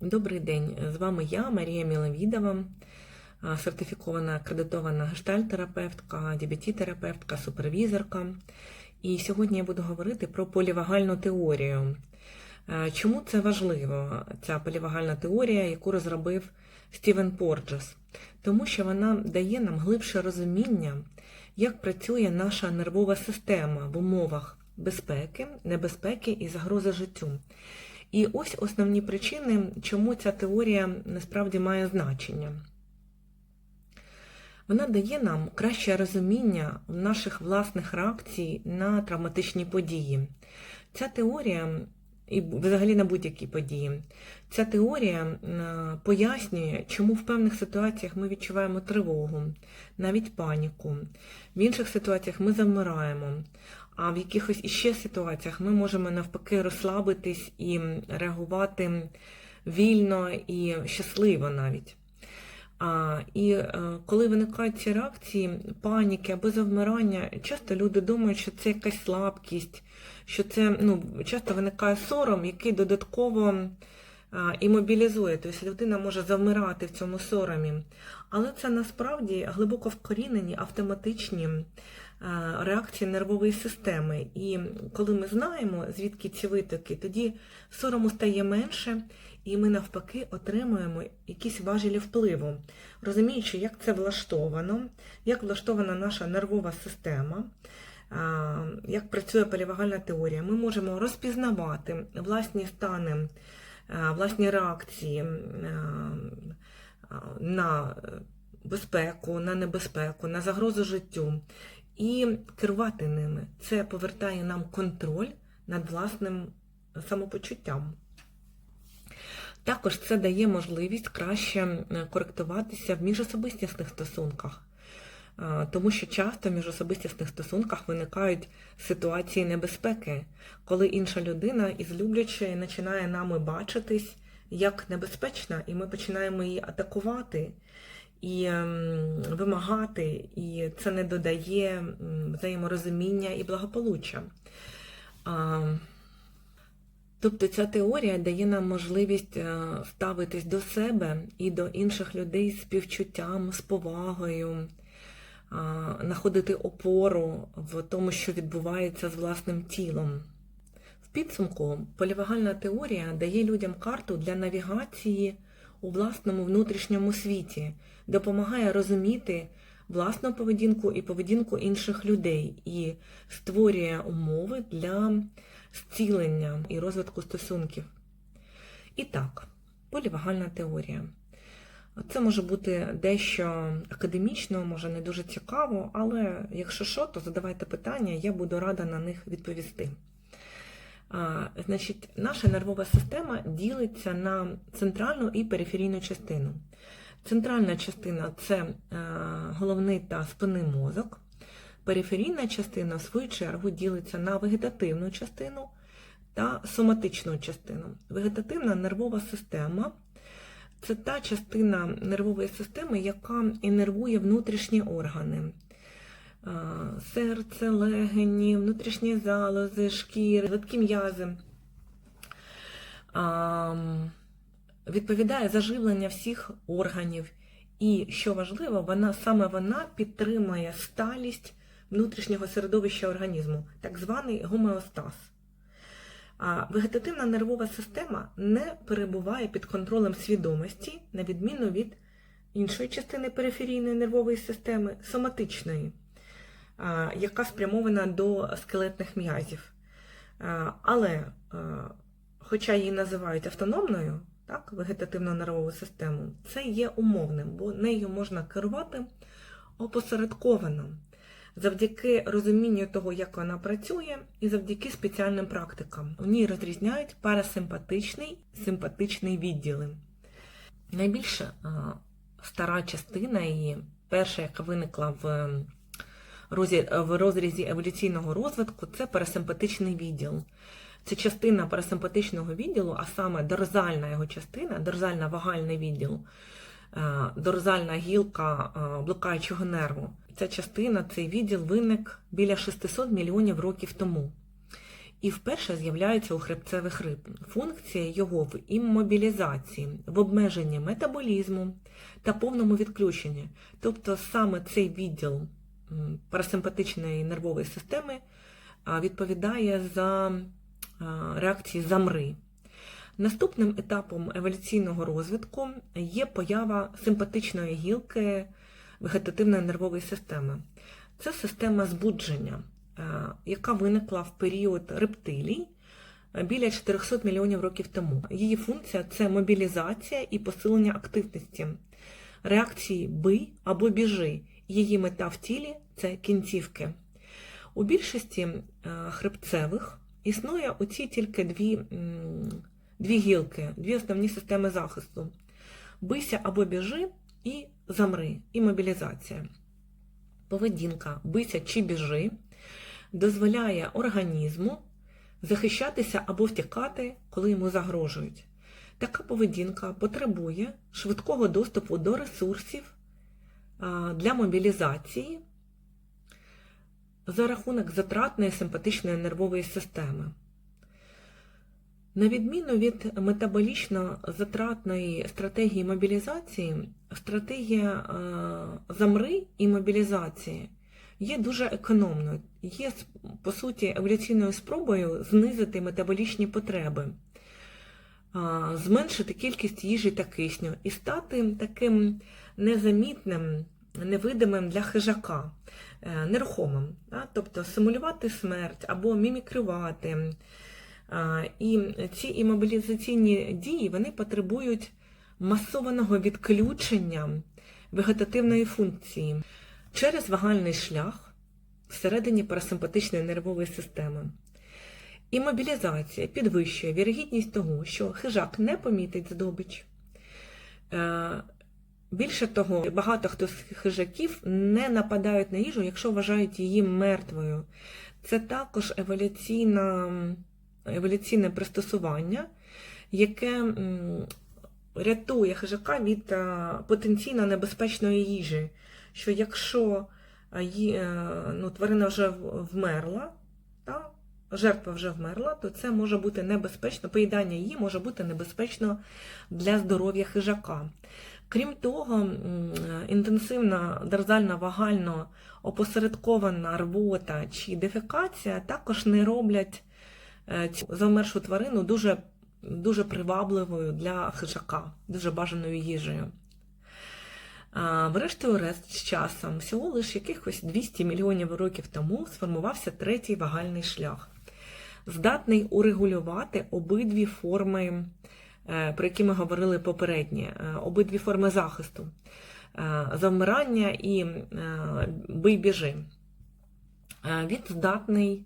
Добрий день, з вами я, Марія Міловідова, сертифікована акредитована гештальтерапевтка, діабетітерапевтка, супервізорка. І сьогодні я буду говорити про полівагальну теорію. Чому це важливо, ця полівагальна теорія, яку розробив Стівен Порджес? Тому що вона дає нам глибше розуміння, як працює наша нервова система в умовах безпеки, небезпеки і загрози життю. І ось основні причини, чому ця теорія насправді має значення. Вона дає нам краще розуміння наших власних реакцій на травматичні події. Ця теорія, і взагалі на будь-які події, ця теорія е, пояснює, чому в певних ситуаціях ми відчуваємо тривогу, навіть паніку. В інших ситуаціях ми завмираємо, а в якихось іще ситуаціях ми можемо навпаки розслабитись і реагувати вільно і щасливо навіть. А, І е, коли виникають ці реакції паніки або завмирання, часто люди думають, що це якась слабкість, що це ну, часто виникає сором, який додатково а, і мобілізує. Тобто людина може завмирати в цьому соромі. Але це насправді глибоко вкорінені автоматичні реакції нервової системи. І коли ми знаємо, звідки ці витоки, тоді сорому стає менше, і ми навпаки отримуємо якісь важелі впливу, розуміючи, як це влаштовано, як влаштована наша нервова система, як працює полівагальна теорія, ми можемо розпізнавати власні стани, власні реакції на безпеку, на небезпеку, на загрозу життю і керувати ними. Це повертає нам контроль над власним самопочуттям. Також це дає можливість краще коректуватися в міжособистісних стосунках, тому що часто в міжособистісних стосунках виникають ситуації небезпеки, коли інша людина із люблячої починає нами бачитись як небезпечна, і ми починаємо її атакувати і ем, вимагати, і це не додає взаєморозуміння і благополуччя. Тобто ця теорія дає нам можливість е, ставитись до себе і до інших людей з співчуттям, з повагою, знаходити опору в тому, що відбувається з власним тілом. В підсумку полівагальна теорія дає людям карту для навігації у власному внутрішньому світі, допомагає розуміти власну поведінку і поведінку інших людей і створює умови для зцілення і розвитку стосунків. І так, полівагальна теорія. Це може бути дещо академічно, може не дуже цікаво, але якщо що, то задавайте питання, я буду рада на них відповісти. А, Значить, наша нервова система ділиться на центральну і периферійну частину. Центральна частина це е, головний та спинний мозок. Периферійна частина, в свою чергу, ділиться на вегетативну частину та соматичну частину. Вегетативна нервова система це та частина нервової системи, яка інервує внутрішні органи. Серце, легені, внутрішні залози, шкіри, гладкі м'язи. Відповідає за живлення всіх органів. І, що важливо, вона саме вона підтримує сталість внутрішнього середовища організму, так званий гомеостаз. А вегетативна нервова система не перебуває під контролем свідомості, на відміну від іншої частини периферійної нервової системи, соматичної, яка спрямована до скелетних м'язів. Але, хоча її називають автономною, так, вегетативну нервову систему, це є умовним, бо нею можна керувати опосередковано завдяки розумінню того, як вона працює, і завдяки спеціальним практикам. У ній розрізняють парасимпатичний симпатичний відділи. Найбільше стара частина її, перша, яка виникла в в розрізі еволюційного розвитку, це парасимпатичний відділ. Це частина парасимпатичного відділу, а саме дорзальна його частина, дорзально вагальний відділ, дорзальна гілка блукаючого нерву. Ця частина, цей відділ виник біля 600 мільйонів років тому. і вперше з'являється у хребцевих риб. Функція його в іммобілізації, в обмеженні метаболізму та повному відключенні. Тобто саме цей відділ парасимпатичної нервової системи відповідає за реакції замри. Наступним етапом еволюційного розвитку є поява симпатичної гілки вегетативної нервової системи. Це система збудження, е, яка виникла в період рептилій е, біля 400 мільйонів років тому. Її функція це мобілізація і посилення активності, реакції бий або біжи. Її мета в тілі це кінцівки. У більшості е, хребцевих існує оці тільки дві, дві гілки, дві основні системи захисту: бийся або біжи і замри, і мобілізація. Поведінка бийся чи біжи дозволяє організму захищатися або втікати, коли йому загрожують. Така поведінка потребує швидкого доступу до ресурсів для мобілізації за рахунок затратної симпатичної нервової системи. На відміну від метаболічно затратної стратегії мобілізації, стратегія е, замри і мобілізації є дуже економною, є, по суті, еволюційною спробою знизити метаболічні потреби, е, зменшити кількість їжі та кисню і стати таким незамітним, невидимим для хижака, е, нерухомим, тобто симулювати смерть або мімікрувати. І ці імобілізаційні дії вони потребують масованого відключення вегетативної функції через вагальний шлях всередині парасимпатичної нервової системи. Імобілізація підвищує вірогідність того, що хижак не помітить здобич. Більше того, багато хто з хижаків не нападають на їжу, якщо вважають її мертвою. Це також еволюційна еволюційне пристосування, яке рятує хижака від е, потенційно небезпечної їжі. Що якщо е, е, ну, тварина вже вмерла, та, жертва вже вмерла, то це може бути небезпечно, поїдання її може бути небезпечно для здоров'я хижака. Крім того, інтенсивна дерзальна вагально опосередкована рвота чи дефекація також не роблять е, цю завмершу тварину дуже, дуже привабливою для хижака, дуже бажаною їжею. А, Врешті-решт, з часом, всього лише якихось 200 мільйонів років тому сформувався третій вагальний шлях, здатний урегулювати обидві форми, про які ми говорили попередні, е, обидві форми захисту, е, завмирання і е, бий-біжи. Е, Він здатний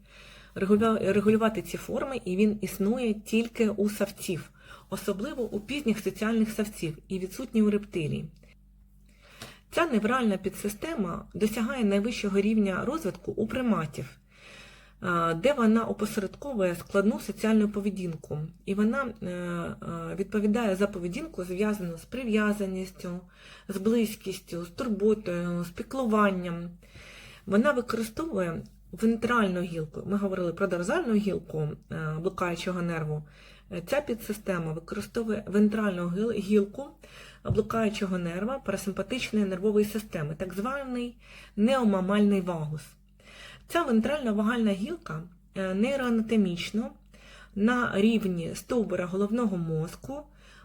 регулювати ці форми, і він існує тільки у савців, особливо у пізніх соціальних савців і відсутній у рептилій. Ця невральна підсистема досягає найвищого рівня розвитку у приматів, де вона опосередковує складну соціальну поведінку, і вона е, е, відповідає за поведінку, зв'язану з прив'язаністю, з близькістю, з турботою, з піклуванням. Вона використовує вентральну гілку. Ми говорили про дорзальну гілку е, блукаючого нерву. Е, Ця підсистема використовує вентральну гілку блукаючого нерва парасимпатичної нервової системи, так званий неомамальний вагус. Ця вентральна вагальна гілка е, нейроанатомічно на рівні стовбура головного мозку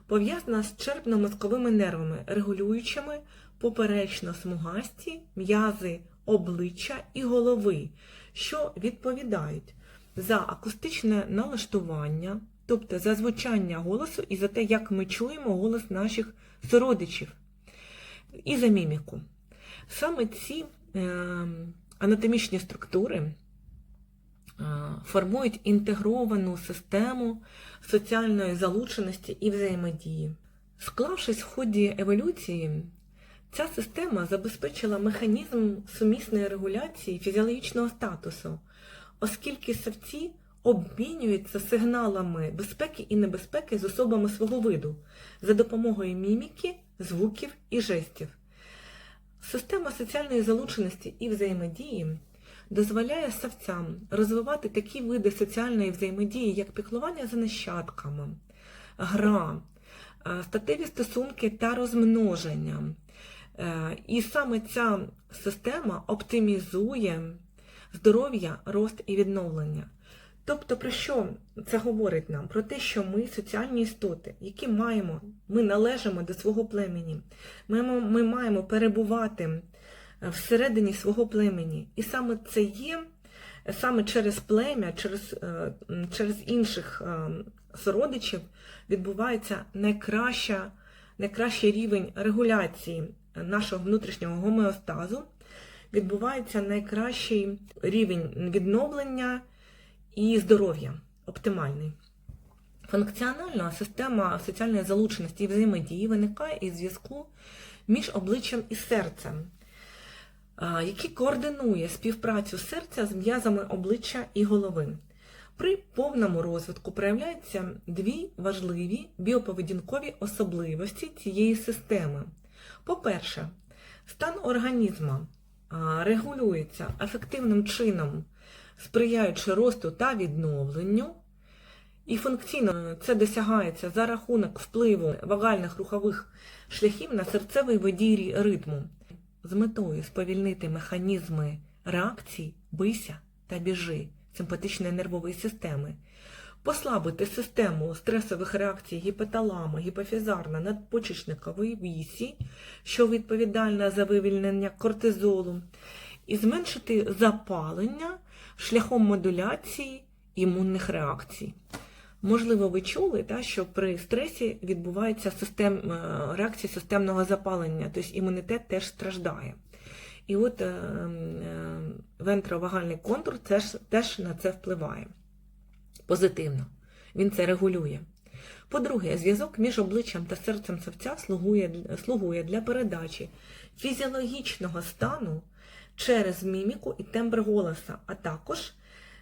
пов'язана з черпно-мозковими нервами, регулюючими поперечно-смугасті м'язи обличчя і голови, що відповідають за акустичне налаштування, тобто за звучання голосу і за те, як ми чуємо голос наших сородичів, і за міміку. Саме ці е, анатомічні структури е, формують інтегровану систему соціальної залученості і взаємодії. Склавшись в ході еволюції, ця система забезпечила механізм сумісної регуляції фізіологічного статусу, оскільки савці обмінюються сигналами безпеки і небезпеки з особами свого виду за допомогою міміки, звуків і жестів. Система соціальної залученості і взаємодії дозволяє савцям розвивати такі види соціальної взаємодії, як піклування за нащадками, гра, е, статеві стосунки та розмноження. Е, І саме ця система оптимізує здоров'я, рост і відновлення. Тобто, про що це говорить нам? Про те, що ми соціальні істоти, які маємо, ми належимо до свого племені, ми, ми маємо перебувати е, всередині свого племені. І саме це є, е, саме через плем'я, через, е, через інших е, сородичів відбувається найкраща, найкращий рівень регуляції нашого внутрішнього гомеостазу, відбувається найкращий рівень відновлення і здоров'я оптимальний. Функціональна система соціальної залученості і взаємодії виникає із зв'язку між обличчям і серцем, який координує співпрацю серця з м'язами обличчя і голови. При повному розвитку проявляються дві важливі біоповедінкові особливості цієї системи. По-перше, стан організму регулюється ефективним чином, сприяючи росту та відновленню. І функційно це досягається за рахунок впливу вагальних рухових шляхів на серцевий водій ритму з метою сповільнити механізми реакцій бийся та біжи симпатичної нервової системи, послабити систему стресових реакцій гіпоталаму, гіпофізарна надпочечникової вісі, що відповідальна за вивільнення кортизолу, і зменшити запалення шляхом модуляції імунних реакцій. Можливо, ви чули, та, що при стресі відбувається систем, е, реакція системного запалення, тобто імунітет теж страждає. І от е, е, вентровагальний контур теж, теж на це впливає позитивно. Він це регулює. По-друге, зв'язок між обличчям та серцем савця слугує, слугує для передачі фізіологічного стану через міміку і тембр голоса, а також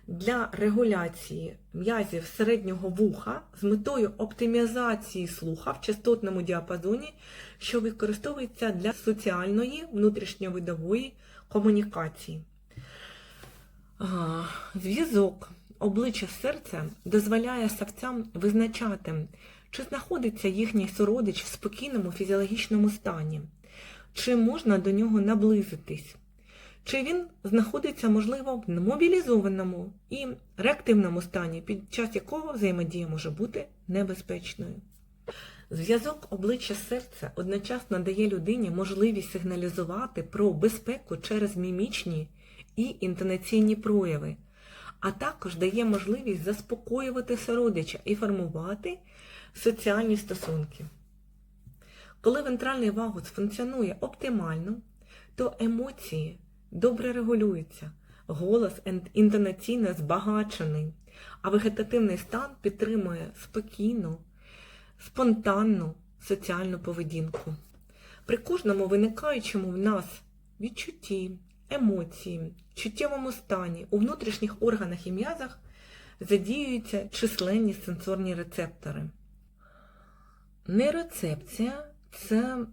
для регуляції м'язів середнього вуха з метою оптимізації слуха в частотному діапазоні, що використовується для соціальної внутрішньовидової комунікації. Зв'язок обличчя серця дозволяє савцям визначати, чи знаходиться їхній сородич в спокійному фізіологічному стані, чи можна до нього наблизитись, чи він знаходиться, можливо, в мобілізованому і реактивному стані, під час якого взаємодія може бути небезпечною. Зв'язок обличчя серця одночасно дає людині можливість сигналізувати про безпеку через мімічні і інтонаційні прояви, а також дає можливість заспокоювати сородича і формувати соціальні стосунки. Коли вентральний вагус функціонує оптимально, то емоції добре регулюються, голос інтонаційно збагачений, а вегетативний стан підтримує спокійну, спонтанну соціальну поведінку. При кожному виникаючому в нас відчутті, емоції, чуттєвому стані, у внутрішніх органах і м'язах задіюються численні сенсорні рецептори. Нейроцепція це е,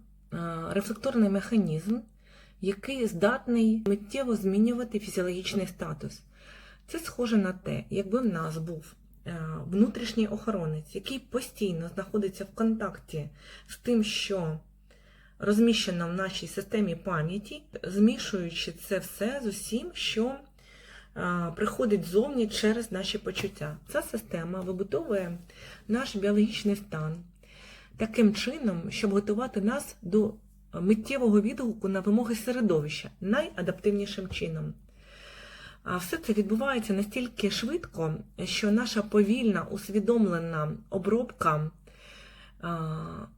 рефлекторний механізм, який здатний миттєво змінювати фізіологічний статус. Це схоже на те, якби в нас був е, внутрішній охоронець, який постійно знаходиться в контакті з тим, що розміщено в нашій системі пам'яті, змішуючи це все з усім, що е, приходить зовні через наші почуття. Ця система вибудовує наш біологічний стан таким чином, щоб готувати нас до миттєвого відгуку на вимоги середовища найадаптивнішим чином. А все це відбувається настільки швидко, що наша повільна, усвідомлена обробка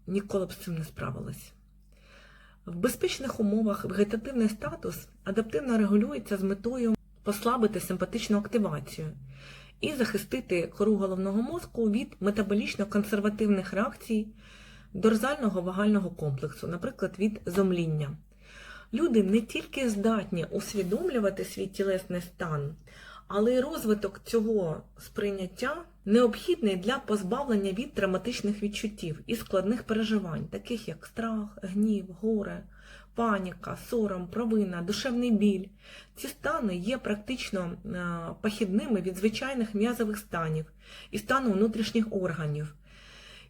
ніколи б з цим не справилась. В безпечних умовах вегетативний статус адаптивно регулюється з метою послабити симпатичну активацію і захистити кору головного мозку від метаболічно-консервативних реакцій дорзального вагального комплексу, наприклад, від зомління. Люди не тільки здатні усвідомлювати свій тілесний стан, але й розвиток цього сприйняття необхідний для позбавлення від травматичних відчуттів і складних переживань, таких як страх, гнів, горе, паніка, сором, провина, душевний біль. Ці стани є практично е, похідними від звичайних м'язових станів і стану внутрішніх органів.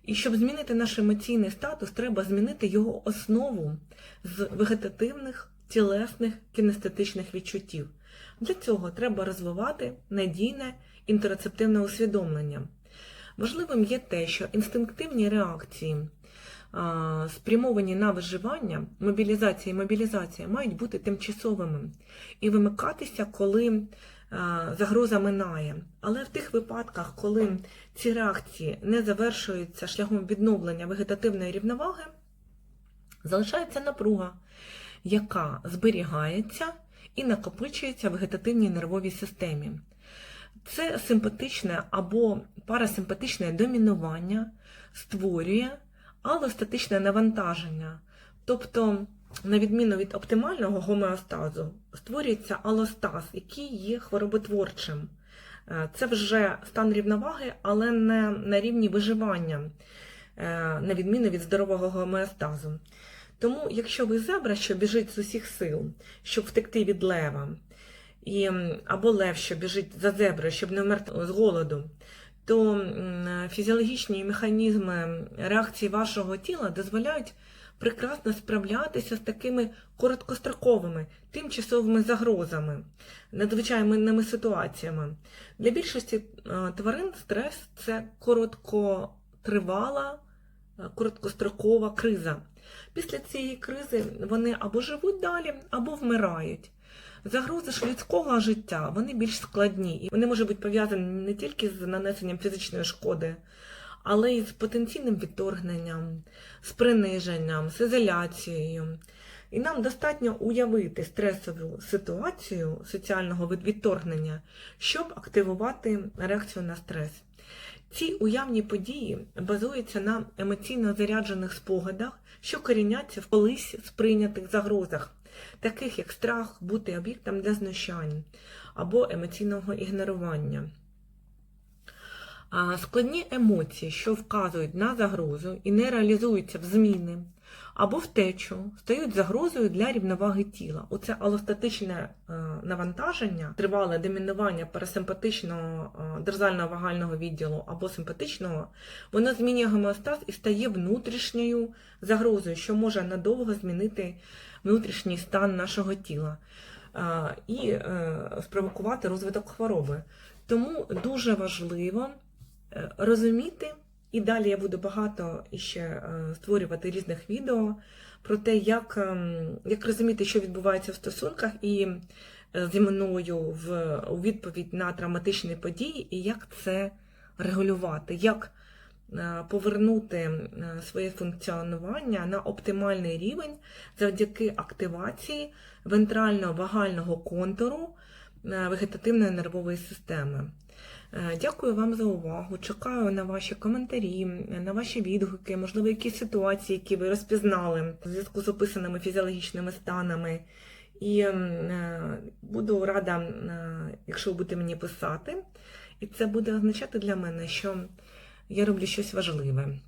І щоб змінити наш емоційний статус, треба змінити його основу з вегетативних, тілесних, кінестетичних відчуттів. Для цього треба розвивати надійне інтероцептивне усвідомлення. Важливим є те, що інстинктивні реакції, спрямовані на виживання, мобілізація і мобілізація мають бути тимчасовими і вимикатися, коли загроза минає. Але в тих випадках, коли ці реакції не завершуються шляхом відновлення вегетативної рівноваги, залишається напруга, яка зберігається і накопичується в вегетативній нервовій системі. Це симпатичне або парасимпатичне домінування створює алостатичне навантаження. Тобто, на відміну від оптимального гомеостазу, створюється алостаз, який є хвороботворчим. Е, Це вже стан рівноваги, але не на рівні виживання, е, на відміну від здорового гомеостазу. Тому, якщо ви зебра, що біжить з усіх сил, щоб втекти від лева, і, або лев, що біжить за зеброю, щоб не вмерти з голоду, то фізіологічні механізми реакції вашого тіла дозволяють прекрасно справлятися з такими короткостроковими, тимчасовими загрозами, надзвичайними ситуаціями. Для більшості е, тварин стрес це короткотривала, е, короткострокова криза. Після цієї кризи вони або живуть далі, або вмирають. Загрози ж людського життя вони більш складні, і вони можуть бути пов'язані не тільки з нанесенням фізичної шкоди, але й з потенційним відторгненням, з приниженням, з ізоляцією. І нам достатньо уявити стресову ситуацію соціального відторгнення, щоб активувати реакцію на стрес. Ці уявні події базуються на емоційно заряджених спогадах, що коріняться в колись сприйнятих загрозах, таких як страх бути об'єктом для знущань або емоційного ігнорування. Складні емоції, що вказують на загрозу і не реалізуються в зміни або втечу, стають загрозою для рівноваги тіла. Оце алостатичне е, навантаження, тривале домінування парасимпатичного е, дерзального вагального відділу або симпатичного, воно змінює гомеостаз і стає внутрішньою загрозою, що може надовго змінити внутрішній стан нашого тіла е, і спровокувати розвиток хвороби. Тому дуже важливо розуміти, і далі я буду багато ще е, створювати різних відео про те, як, ем, як розуміти, що відбувається в стосунках, і е, зі мною в, у відповідь на травматичні події, і як це регулювати, як е, повернути е, своє функціонування на оптимальний рівень завдяки активації вентрально-вагального контуру е, вегетативної нервової системи. Е, Дякую вам за увагу. Чекаю на ваші коментарі, на ваші відгуки, можливо, якісь ситуації, які ви розпізнали в зв'язку з описаними фізіологічними станами. І е, буду рада, е, якщо ви будете мені писати. І це буде означати для мене, що я роблю щось важливе.